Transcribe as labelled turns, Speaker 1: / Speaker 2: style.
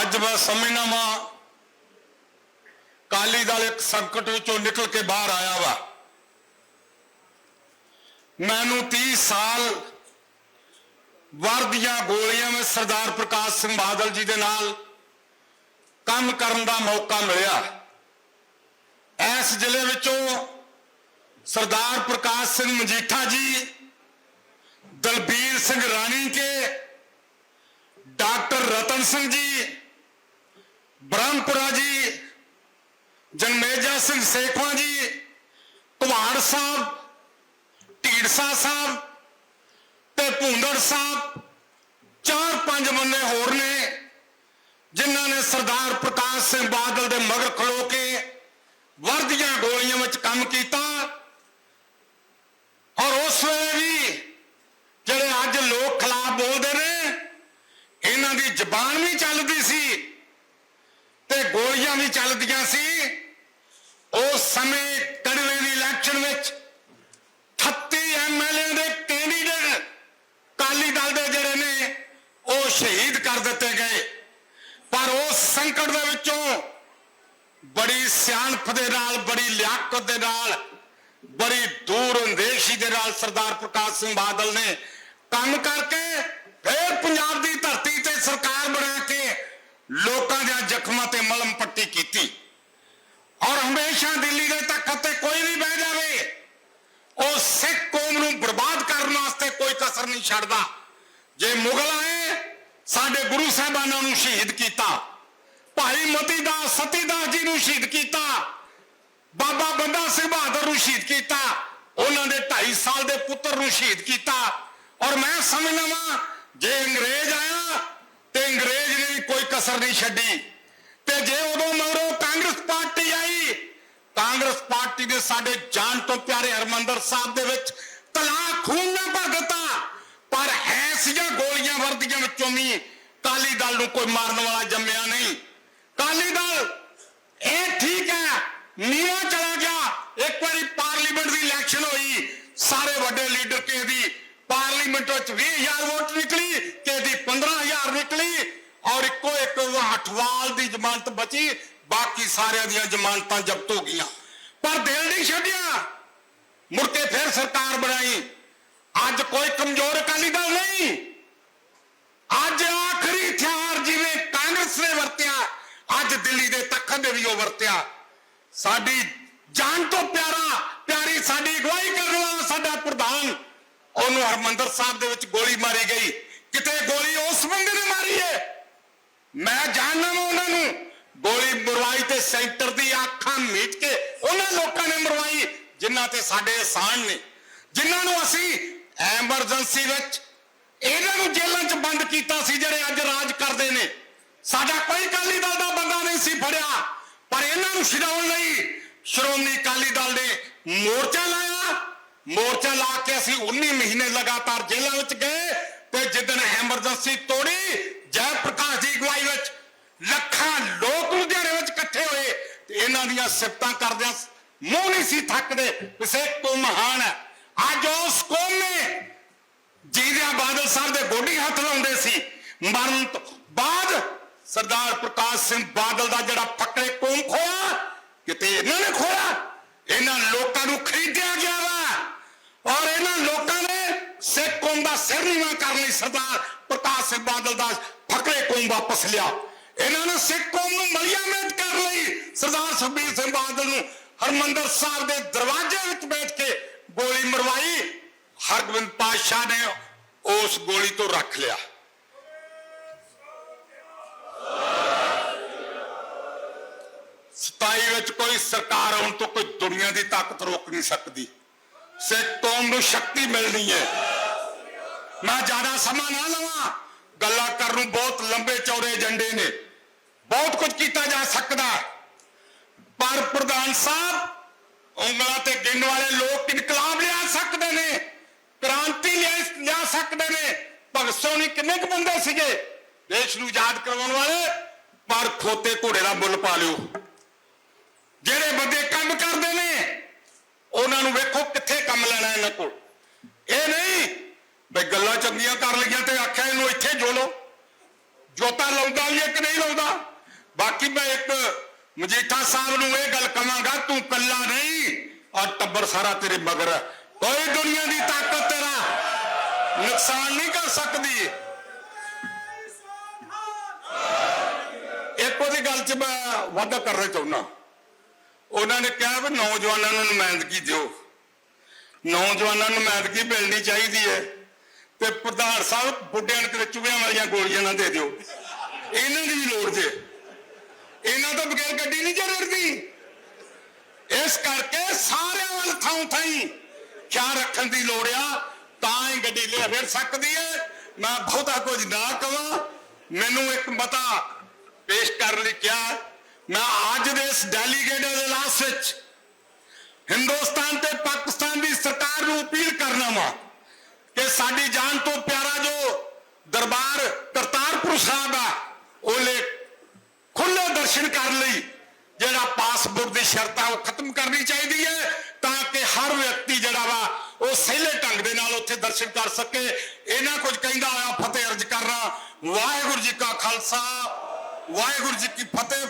Speaker 1: ਅੱਜ ਮੈਂ ਸਮਝਣਾ ਵਾਂ ਕਾਲੀ ਦਲ ਇੱਕ ਸੰਕਟ ਵਿੱਚੋਂ ਨਿਕਲ ਕੇ ਬਾਹਰ ਆਇਆ ਵਾ। ਮੈਨੂੰ 30 ਸਾਲ ਵਰਦੀਆਂ ਗੋਲੀਆਂ ਵਿੱਚ ਸਰਦਾਰ ਪ੍ਰਕਾਸ਼ ਸਿੰਘ ਬਾਦਲ ਜੀ ਦੇ ਨਾਲ ਕੰਮ ਕਰਨ ਦਾ ਮੌਕਾ ਮਿਲਿਆ। ਇਸ ਜ਼ਿਲ੍ਹੇ ਵਿੱਚੋਂ ਸਰਦਾਰ ਪ੍ਰਕਾਸ਼ ਸਿੰਘ ਮਜੀਠਾ ਜੀ, ਦਲਬੀਰ ਸਿੰਘ ਰਾਣੀ ਕੇ, ਡਾਕਟਰ ਰਤਨ ਸਿੰਘ ਜੀ ਬ੍ਰਹਮਪੁਰਾ ਜੀ, ਜਨਮੇਜਾ ਸਿੰਘ ਸੇਖਵਾ ਜੀ ਕੁਮਾਰ ਸਾਹਿਬ ਢੀੜਸਾ ਸਾਹਿਬ ਤੇ ਭੂੰਦੜ ਸਾਹਿਬ, ਚਾਰ ਪੰਜ ਬੰਦੇ ਹੋਰ ਨੇ, ਜਿਨ੍ਹਾਂ ਨੇ ਸਰਦਾਰ ਪ੍ਰਕਾਸ਼ ਸਿੰਘ ਬਾਦਲ ਦੇ ਮਗਰ ਖਲੋ ਕੇ ਵਰਦੀਆਂ ਗੋਲੀਆਂ ਵਿੱਚ ਕੰਮ ਕੀਤਾ। ਔਰ ਉਸ ਵੇਲੇ ਵੀ ਜਿਹੜੇ ਅੱਜ ਲੋਕ ਖਿਲਾਫ ਬੋਲਦੇ ਨੇ, ਇਹਨਾਂ ਦੀ ਜ਼ਬਾਨ ਵੀ ਚੱਲਦੀ ਸੀ। ਗੋਲੀਆਂ ਵੀ ਚੱਲਦੀਆਂ ਸੀ ਉਸ ਸਮੇਂ ਕੜਵੇ ਦੀ ਇਲੈਕਸ਼ਨ ਵਿੱਚ 38 ਐਮਐਲਏ ਦੇ ਕੈਂਡੀਡੇਟ ਕਾਲੀ ਦਲ ਦੇ ਜਿਹੜੇ ਨੇ, ਉਹ ਸ਼ਹੀਦ ਕਰ ਦਿੱਤੇ ਗਏ। ਪਰ ਉਸ ਸੰਕਟ ਦੇ ਵਿੱਚੋਂ ਬੜੀ ਸਿਆਣਪ ਦੇ ਨਾਲ, ਬੜੀ ਲਿਆਕਤ ਦੇ ਨਾਲ, ਬੜੀ ਦੂਰ ਅੰਦੇਸ਼ੀ ਦੇ ਨਾਲ ਸਰਦਾਰ ਪ੍ਰਕਾਸ਼ ਸਿੰਘ ਬਾਦਲ ਨੇ ਕੰਮ ਕਰਕੇ ਫਿਰ ਪੰਜਾਬ ਦੀ ਧਰਤੀ ਤੇ ਸਰਕਾਰ ਬਣਾ ਕੇ ਲੋਕਾਂ ਦੇ ਜ਼ਖਮਾਂ ਤੇ ਮਲਮ ਪੱਟੀ ਕੀਤੀ। ਔਰ ਹਮੇਸ਼ਾ ਦਿੱਲੀ ਦੇ ਤਖਤ ਤੇ ਕੋਈ ਵੀ ਬਹਿ ਜਾਵੇ, ਉਹ ਸਿੱਖ ਕੌਮ ਨੂੰ ਬਰਬਾਦ ਕਰਨ ਵਾਸਤੇ ਕੋਈ ਕਸਰ ਨਹੀਂ ਛੱਡਦਾ। ਜੇ ਮੁਗਲ ਆਏ, ਸਾਡੇ ਗੁਰੂ ਸਾਹਿਬਾਨਾਂ ਨੂੰ ਸ਼ਹੀਦ ਕੀਤਾ। ਭਾਈ ਮਤੀ ਦਾਸ ਸਤੀ ਦਾਸ ਜੀ ਨੂੰ ਸ਼ਹੀਦ ਕੀਤਾ। ਬਾਬਾ ਬੰਦਾ ਸਿੰਘ ਬਹਾਦਰ ਨੂੰ ਸ਼ਹੀਦ ਕੀਤਾ। ਉਹਨਾਂ ਦੇ 2.5 ਸਾਲ ਦੇ ਪੁੱਤਰ ਨੂੰ ਸ਼ਹੀਦ ਕੀਤਾ। ਔਰ ਮੈਂ ਸਮਝਦਾ ਵਾਂ, ਜੇ ਅੰਗਰੇਜ਼ ਆਇਆ ਤੇ ਅੰਗਰੇਜ਼ ਨੇ ਵੀ ਕੋਈ ਕਸਰ ਨਹੀਂ ਛੱਡੀ। ਤੇ ਜੇ ਉਦੋਂ ਮਗਰੋਂ ਕਾਂਗਰਸ ਪਾਰਟੀ ਆਈ, ਕਾਂਗਰਸ ਪਾਰਟੀ ਨੇ ਸਾਡੇ ਜਾਨ ਤੋਂ ਪਿਆਰੇ ਹਰਮੰਦਰ ਸਾਹਿਬ ਦੇ ਵਿੱਚ ਤਲਾਕ ਖੂਨ ਨਾ ਭਰ ਦਿੱਤਾ ਪਰ ਐਸੀਆਂ ਗੋਲੀਆਂ ਵਰਦੀਆਂ ਵਿੱਚੋਂ ਵੀ ਕਾਲੀ ਦਲ ਨੂੰ ਕੋਈ ਮਾਰਨ ਵਾਲਾ ਜੰਮਿਆ ਨਹੀਂ। ਕਾਲੀ ਦਲ, ਇਹ ਠੀਕ ਹੈ ਨੀਵਾ ਚਲਾ ਗਿਆ। ਇੱਕ ਵਾਰੀ ਪਾਰਲੀਮੈਂਟ ਦੀ ਇਲੈਕਸ਼ਨ ਹੋਈ, ਸਾਰੇ ਵੱਡੇ ਲੀਡਰ ਕਿਸੇ ਦੀ ਪਾਰਲੀਮੈਂਟ ਵਿੱਚ 20000 ਵੋਟ ਨਿਕਲੀ, ਕਿਸੇ ਦੀ 15000 ਨਿਕਲੀ। ਔਰ ਇੱਕੋ ਇੱਕ ਹਟਵਾਲ ਦੀ ਜ਼ਮਾਨਤ ਬਚੀ, ਬਾਕੀ ਸਾਰਿਆਂ ਦੀਆਂ ਜ਼ਮਾਨਤਾਂ ਜ਼ਬਤ ਹੋ ਗਈਆਂ। ਪਰ ਦਿਲ ਨਹੀਂ ਛੱਡਿਆ। ਮੁੜ ਕੇ ਫਿਰ ਸਰਕਾਰ ਬਣਾਈ। ਅੱਜ ਕੋਈ ਕਮਜ਼ੋਰ ਅਕਾਲੀ ਦਲ ਨਹੀਂ। ਅੱਜ ਆਖਰੀ ਹਥਿਆਰ ਜਿਵੇਂ ਕਾਂਗਰਸ ਨੇ ਵਰਤਿਆ, ਅੱਜ ਦਿੱਲੀ ਦੇ ਤਖਤ ਦੇ ਵੀ ਉਹ ਵਰਤਿਆ। ਸਾਡੀ ਜਾਨ ਤੋਂ ਪਿਆਰਾ, ਪਿਆਰੀ ਸਾਡੀ ਅਗਵਾਈ ਕਰਨ ਵਾਲਾ ਸਾਡਾ ਪ੍ਰਧਾਨ, ਉਹਨੂੰ ਹਰਮੰਦਰ ਸਾਹਿਬ ਦੇ ਵਿੱਚ ਗੋਲੀ ਮਾਰੀ ਗਈ। ਕਿਤੇ ਗੋਲੀ ਮੈਂ ਜਾਣਦਾ ਹਾਂ ਉਹਨਾਂ ਨੂੰ। ਗੋਲੀ ਮਰਵਾਈ ਤੇ ਸੈਂਟਰ ਦੀ ਅੱਖਾਂ ਮੀਟ ਕੇ ਉਹਨਾਂ ਲੋਕਾਂ ਨੇ ਮਰਵਾਈ, ਜਿਨ੍ਹਾਂ ਤੇ ਸਾਡੇ ਅਹਿਸਾਨ ਨੇ। ਜਿਨ੍ਹਾਂ ਨੂੰ ਅਸੀਂ ਐਮਰਜੈਂਸੀ ਵਿੱਚ ਇਹਨਾਂ ਨੂੰ ਜੇਲ੍ਹਾਂ 'ਚ ਬੰਦ ਕੀਤਾ ਸੀ, ਜਿਹੜੇ ਅੱਜ ਰਾਜ ਕਰਦੇ ਨੇ। ਸਾਡਾ ਕੋਈ ਕਾਲੀ ਦਲ ਦਾ ਬੰਦਾ ਨਹੀਂ ਸੀ ਫੜਿਆ, ਪਰ ਇਹਨਾਂ ਨੂੰ ਛਡਾਉਣ ਲਈ ਸ਼੍ਰੋਮਣੀ ਅਕਾਲੀ ਦਲ ਨੇ ਮੋਰਚਾ ਲਾਇਆ। ਮੋਰਚਾ ਲਾ ਕੇ ਅਸੀਂ 19 ਮਹੀਨੇ ਲਗਾਤਾਰ ਜੇਲ੍ਹਾਂ ਵਿੱਚ ਗਏ ਤੇ ਜਿੱਦਣ ਐਮਰਜੈਂਸੀ ਤੋੜੀ ਜੈ ਪ੍ਰਕਾਸ਼ ਦੀ ਅਗਵਾਈ ਵਿੱਚ ਲੱਖਾਂ ਲੋਕ ਲੁਧਿਆਣੇ ਵਿੱਚ ਇਕੱਠੇ ਹੋਏ ਤੇ ਇਹਨਾਂ ਦੀਆਂ ਸਿਫਤਾਂ ਕਰਦਿਆਂ ਮੂੰਹ ਨਹੀਂ ਸੀ ਥੱਕਦੇ ਕਿਸੇ ਕੋ ਮਹਾਨ ਹੈ। ਅੱਜ ਉਸ ਕੌਮ ਨੇ ਜੀਦਿਆ ਬਾਦਲ ਸਾਹਿਬ ਦੇ ਗੋਡੀ ਹੱਥ ਲਾਉਂਦੇ ਸੀ। ਮਰਨ ਤੋਂ ਬਾਅਦ ਸਰਦਾਰ ਪ੍ਰਕਾਸ਼ ਸਿੰਘ ਬਾਦਲ ਦਾ ਜਿਹੜਾ ਫੱਕਰੇ ਕੌਮ ਖੋਇਆ ਕਿਤੇ ਇਹਨਾਂ ਨੇ ਖੋਇਆ ਇਹਨਾਂ ਲੋਕਾਂ ਨੂੰ ਖਰੀਦਿਆ ਗਿਆ ਵਾ। ਔਰ ਇਹਨਾਂ ਲੋਕਾਂ ਨੇ ਸਿੱਖ ਕੌਮ ਦਾ ਸਿਰ ਨੀਵਾਂ ਕਰਨ ਲਈ। ਸਰਦਾਰ ਪ੍ਰਕਾਸ਼ ਸਿੰਘ ਬਾਦਲ ਦਾ ਫਕਰੇ ਕੌਮ ਵਾਪਸ ਲਿਆ। ਇਹਨਾਂ ਨੇ ਸਿੱਖ ਕੌਮ ਨੂੰ ਮਲੀਆ ਕਰ ਲਈ ਸਰਦਾਰ ਸੁਖਬੀਰ ਸਿੰਘ ਬਾਦਲ ਨੂੰ ਹਰਮੰਦਰ ਸਾਹਿਬ ਦੇ ਦਰਵਾਜ਼ੇ ਵਿੱਚ ਬੈਠ ਕੇ ਗੋਲੀ ਮਰਵਾਈ। ਹਰਗੋਬਿੰਦ ਪਾਤਸ਼ਾਹ ਨੇ ਉਸ ਗੋਲੀ ਤੋਂ ਰੱਖ ਲਿਆ। ਸਤਾਈ ਵਿੱਚ ਕੋਈ ਸਰਕਾਰ ਆਉਣ ਤੋਂ ਕੋਈ ਦੁਨੀਆ ਦੀ ਤਾਕਤ ਰੋਕ ਨਹੀਂ ਸਕਦੀ। ਸਿੱਖ ਕੌਮ ਨੂੰ ਸ਼ਕਤੀ ਮਿਲਣੀ ਹੈ। ਮੈਂ ਜ਼ਿਆਦਾ ਸਮਾਂ ਨਾ ਲਵਾਂ। ਗੱਲਾਂ ਕਰਨ ਨੂੰ ਬਹੁਤ ਲੰਬੇ ਚੌੜੇ ਏਜੰਡੇ ਨੇ। ਬਹੁਤ ਕੁਝ ਕੀਤਾ ਜਾ ਸਕਦਾ। ਪਰ ਪ੍ਰਧਾਨ ਸਾਹਿਬ, ਉਂਗਲਾਂ ਤੇ ਗਿਣ ਵਾਲੇ ਲੋਕ ਇਨਕਲਾਬ ਲਿਆ ਸਕਦੇ ਨੇ, ਕ੍ਰਾਂਤੀ ਲਿਆ ਲਿਆ ਸਕਦੇ ਨੇ। ਭਗਤ ਸੋਨੀ ਕਿੰਨੇ ਕੁ ਬੰਦੇ ਸੀਗੇ? ਦੇਸ਼ ਨੂੰ ਆਜ਼ਾਦ ਕਰਵਾਉਣ ਵਾਲੇ? ਪਰ ਖੋਤੇ ਘੋੜੇ ਦਾ ਮੁੱਲ ਪਾ ਲਿਓ। ਜਿਹੜੇ ਬੰਦੇ ਕੰਮ ਕਰਦੇ ਨੇ, ਉਹਨਾਂ ਨੂੰ ਵੇਖੋ ਕਿੱਥੇ ਕੰਮ ਲੈਣਾ ਇਹਨਾਂ ਕੋਲ ਇਹ ਨਹੀਂ ਬਈ ਗੱਲਾਂ ਚੰਗੀਆਂ ਕਰ ਲਈਆਂ ਤੇ ਆਖਿਆ ਇਹਨੂੰ ਇੱਥੇ ਜੋਲੋ ਜੋਤਾ ਲਾਉਂਦਾ ਵੀ ਇੱਕ ਨਹੀਂ ਲਾਉਂਦਾ? ਬਾਕੀ ਮੈਂ ਇੱਕ ਮਜੀਠਾ ਸਾਹਿਬ ਨੂੰ ਇਹ ਗੱਲ ਕਵਾਂਗਾ ਤੂੰ ਕੱਲਾ ਨਹੀਂ ਔਰ ਟੱਬਰ ਸਾਰਾ ਤੇਰੇ ਮਗਰ ਹੈ। ਕੋਈ ਦੁਨੀਆ ਦੀ ਤਾਕਤ ਤੇਰਾ ਨੁਕਸਾਨ ਨਹੀਂ ਕਰ ਸਕਦੀ। ਇੱਕ ਉਹਦੀ ਗੱਲ 'ਚ ਮੈਂ ਵਾਅਦਾ ਕਰਨਾ ਚਾਹੁੰਦਾ। ਉਹਨਾਂ ਨੇ ਕਿਹਾ ਵੀ ਨੌਜਵਾਨਾਂ ਨੂੰ ਨੁਮਾਇੰਦਗੀ ਦਿਓ। ਨੌਜਵਾਨਾਂ ਨੂੰ ਨੁਮਾਇੰਦਗੀ ਮਿਲਣੀ ਚਾਹੀਦੀ ਹੈ। ਤੇ ਪ੍ਰਧਾਨ ਸਾਹਿਬ ਬੁੱਢਿਆਂ ਨੂੰ ਕਿਤੇ ਚੁਗਿਆਂ ਵਾਲੀਆਂ ਗੋਲੀਆਂ ਨਾ ਦੇ ਦਿਓ। ਇਹਨਾਂ ਦੀ ਵੀ ਲੋੜ ਜੇ। ਇਹਨਾਂ ਤੋਂ ਬਗੈਰ ਗੱਡੀ ਨਹੀਂ ਚੱਲਦੀ ਇਸ ਕਰਕੇ ਸਾਰਿਆਂ ਵੱਲ ਥਾਂ ਥਾਈ ਖਿਆਲ ਰੱਖਣ ਦੀ ਲੋੜ ਆ, ਤਾਂ ਹੀ ਗੱਡੀ ਲਿਆ ਫਿਰ ਸਕਦੀ ਹੈ। ਮੈਂ ਬਹੁਤਾ ਕੁਝ ਨਾ ਕਵਾਂ। ਮੈਨੂੰ ਇੱਕ ਮਤਾ ਪੇਸ਼ ਕਰਨ ਲਈ ਕਿਹਾ, ਮੈਂ ਅੱਜ ਦੇ ਇਸ ਡੈਲੀਗੇਟ ਦੇ ਵਿੱਚ ਹਿੰਦੁਸਤਾਨ ਤੇ ਪਾਕਿਸਤਾਨ ਦੀ ਸਰਕਾਰ ਨੂੰ ਅਪੀਲ ਕਰਨਾ ਵਾ। ਸਾਡੀ ਜਾਨ ਤੋਂ ਪਿਆਰਾ ਜੋ ਦਰਬਾਰ ਕਰਤਾਰਪੁਰ ਸਾਹਿਬ ਆ, ਉਹਲੇ ਖੁੱਲੇ ਦਰਸ਼ਨ ਕਰਨ ਲਈ ਜਿਹੜਾ ਪਾਸਪੋਰਟ ਦੀ ਸ਼ਰਤ ਆ ਉਹ ਖਤਮ ਕਰਨੀ ਚਾਹੀਦੀ ਹੈ ਤਾਂ ਕਿ ਹਰ ਵਿਅਕਤੀ ਜਿਹੜਾ ਵਾ, ਉਹ ਸਹਿਲੇ ਢੰਗ ਦੇ ਨਾਲ ਉੱਥੇ ਦਰਸ਼ਨ ਕਰ ਸਕੇ। ਇਹਨਾਂ ਕੁਝ ਕਹਿੰਦਾ ਹੋਇਆ, ਫਤਿਹ ਅਰਜ ਕਰਨਾ ਵਾਹਿਗੁਰੂ ਜੀ ਕਾ ਖਾਲਸਾ, ਵਾਹਿਗੁਰੂ ਜੀ ਕੀ ਫਤਿਹ।